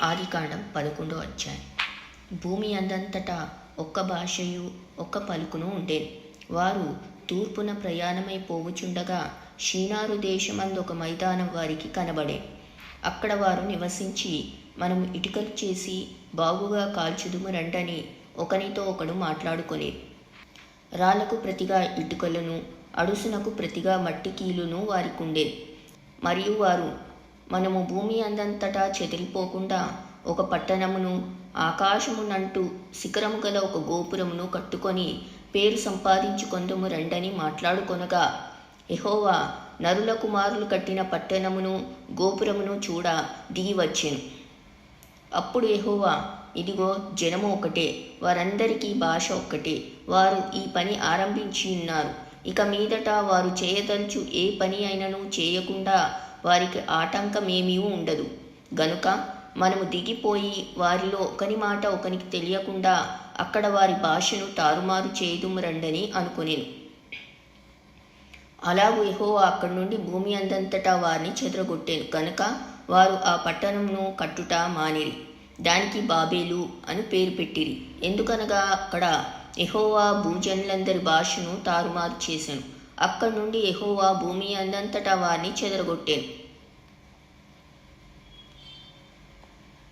ఆదికాండం పదకొండో అధ్యాయం. భూమి అందంతటా ఒక్క భాషయు ఒక్క పలుకును ఉండేది వారు తూర్పున ప్రయాణమై పోవుచుండగా షీనారు దేశమందు ఒక మైదానం వారికి కనబడే. అక్కడ వారు నివసించి మనం ఇటుకలు చేసి బాగుగా కాల్చుదుము రండని ఒకనితో ఒకడు మాట్లాడుకొనేది రాళ్ళకు ప్రతిగా ఇటుకలను అడుసునకు ప్రతిగా మట్టి కీలును వారికి ఉండేది మరియు వారు మనము భూమి అందంతటా చెదిరిపోకుండా ఒక పట్టణమును ఆకాశమునంటూ శిఖరము గల ఒక గోపురమును కట్టుకొని పేరు సంపాదించుకొందుము రండని మాట్లాడుకొనగా ఎహోవా నరుల కుమారులు కట్టిన పట్టణమును గోపురమును చూడ దిగి వచ్చెను. అప్పుడు ఎహోవా ఇదిగో జనము ఒకటే వారందరికీ భాష ఒక్కటే వారు ఈ పని ఆరంభించి ఉన్నారు. ఇక మీదట వారు చేయదలుచు ఏ పని అయినను చేయకుండా వారికి ఆటంకమేమీ ఉండదు. గనుక మనము దిగిపోయి వారిలో ఒకని మాట ఒకనికి తెలియకుండా అక్కడ వారి భాషను తారుమారు చేయుదుము రండని అనుకునేను. అలాగూ ఎహోవా అక్కడి నుండి భూమి అందంతటా వారిని చెదరగొట్టాను. కనుక వారు ఆ పట్టణంను కట్టుట మానిరి. దానికి బాబేలు అని పేరు పెట్టిరి. ఎందుకనగా అక్కడ ఎహోవా భూజనులందరి భాషను తారుమారు చేశాను అక్కడి నుండి ఎహోవా భూమి అందంతటా వారిని చెదరగొట్టాను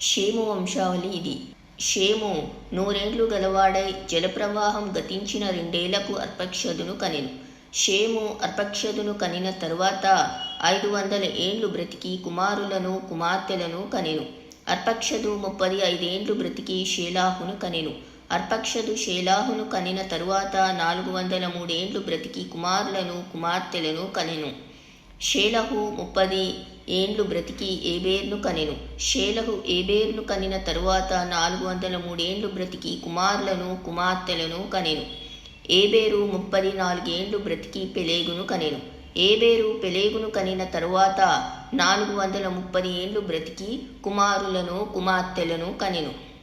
షేము వంశావళి ఇది. షేము నూరేండ్లు గలవాడై జలప్రవాహం గతించిన రెండేళ్ళకు అర్పక్షదును కనెను. షేము అర్పక్షదును కనిన తరువాత ఐదు వందల ఏండ్లు బ్రతికి కుమారులను కుమార్తెలను కనెను. అర్పక్షదు ముప్పది ఐదేండ్లు బ్రతికి షేలాహును కనెను. అర్పక్షదు శేలాహును కనిన తరువాత నాలుగు వందల మూడేండ్లు బ్రతికి కుమారులను కుమార్తెలను కనెను. షేలహు ముప్పది ఏండ్లు బ్రతికి ఏబేర్ను కనెను. షేలహు ఏబేర్ను కనిన తరువాత నాలుగు వందల మూడేండ్లు బ్రతికి కుమారులను కుమార్తెలను కనెను. ఏబేరు ముప్పది నాలుగేండ్లు బ్రతికి పెలేగును కనెను. ఏబేరు పెలేగును కనిన తరువాత నాలుగు వందల ముప్పది ఏండ్లు బ్రతికి కుమారులను కుమార్తెలను కనెను.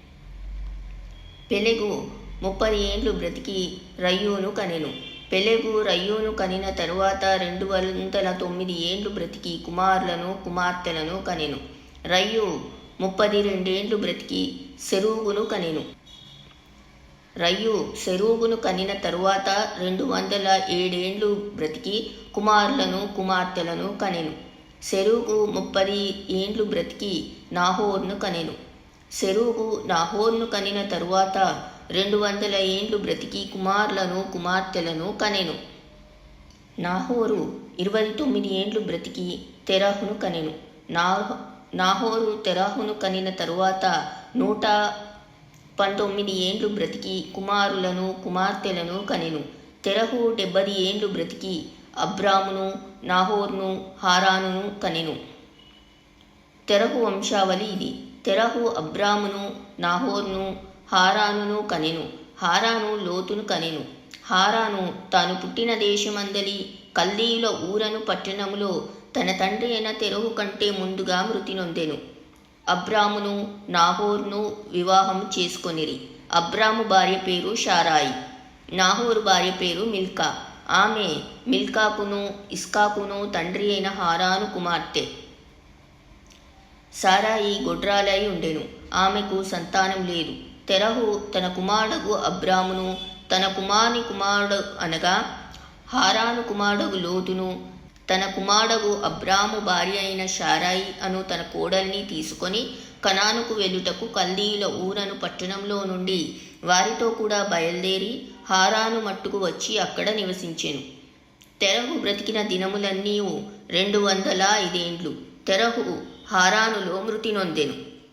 పెలెగు ముప్పది ఏండ్లు బ్రతికి రయ్యూను కనెను. పెలెగు రయ్యూను కనిన తరువాత రెండు వందల తొమ్మిది ఏండ్లు బ్రతికి కుమారులను కుమార్తెలను కనెను. రయ్యు ముప్పది రెండేండ్లు బ్రతికి సెరూగును కనెను. రయ్యు సెరూగును కనిన తరువాత రెండు వందల ఏడేండ్లు బ్రతికి కుమారులను కుమార్తెలను కనెను. సెరూగు ముప్పది ఏండ్లు బ్రతికి నాహోర్ను కనెను. సెరూగు నాహోర్ను కనిన తరువాత రెండు వందల ఏండ్లు బ్రతికి కుమారులను కుమార్తెలను కనెను. నాహోరు ఇరవై తొమ్మిది ఏండ్లు బ్రతికి తెరాహును కనెను. నా నాహోరు తెరాహును కనిన తరువాత నూట పంతొమ్మిది ఏండ్లు బ్రతికి కుమారులను కుమార్తెలను కనెను. తెరహు డెబ్బది ఏండ్లు బ్రతికి అబ్రామును నాహోర్ను హారానును కనెను. తెరహు వంశావళి ఇది. తెరహు అబ్రామును నాహోర్ను హారానును కనెను హారాను లోతును కనెను. హారాను తాను పుట్టిన దేశమందలి కల్దీయుల ఊరను పట్టణములో తన తండ్రి అయిన తెరహు కంటే ముందుగా మృతి నొందెను. అబ్రామును నాహోర్ను వివాహం చేసుకొనిరి. అబ్రాము భార్య పేరు షారాయి. నాహోరు భార్య పేరు మిల్కా. ఆమె మిల్కాకును ఇస్కాకును తండ్రి అయిన హారాను కుమార్తె. సారాయి గొడ్రాలై ఉండెను. ఆమెకు సంతానం లేదు. తెరహు తన కుమారుడు అబ్రామును తన కుమారుని కుమారుడు అనగా హారాను కుమారుడు లోతును. తన కుమారుడు అబ్రాము భార్య అయిన షారాయి అను తన కోడల్ని తీసుకొని కనానుకు వెళ్ళుటకు కల్దీయుల ఊరను పట్టణంలో నుండి వారితో కూడా బయలుదేరి హారాను మట్టుకు వచ్చి అక్కడ నివసించెను. తెరహు బ్రతికిన దినములన్నీ రెండు వందల ఐదేండ్లు. తెరహు హారానులో మృతి నొందెను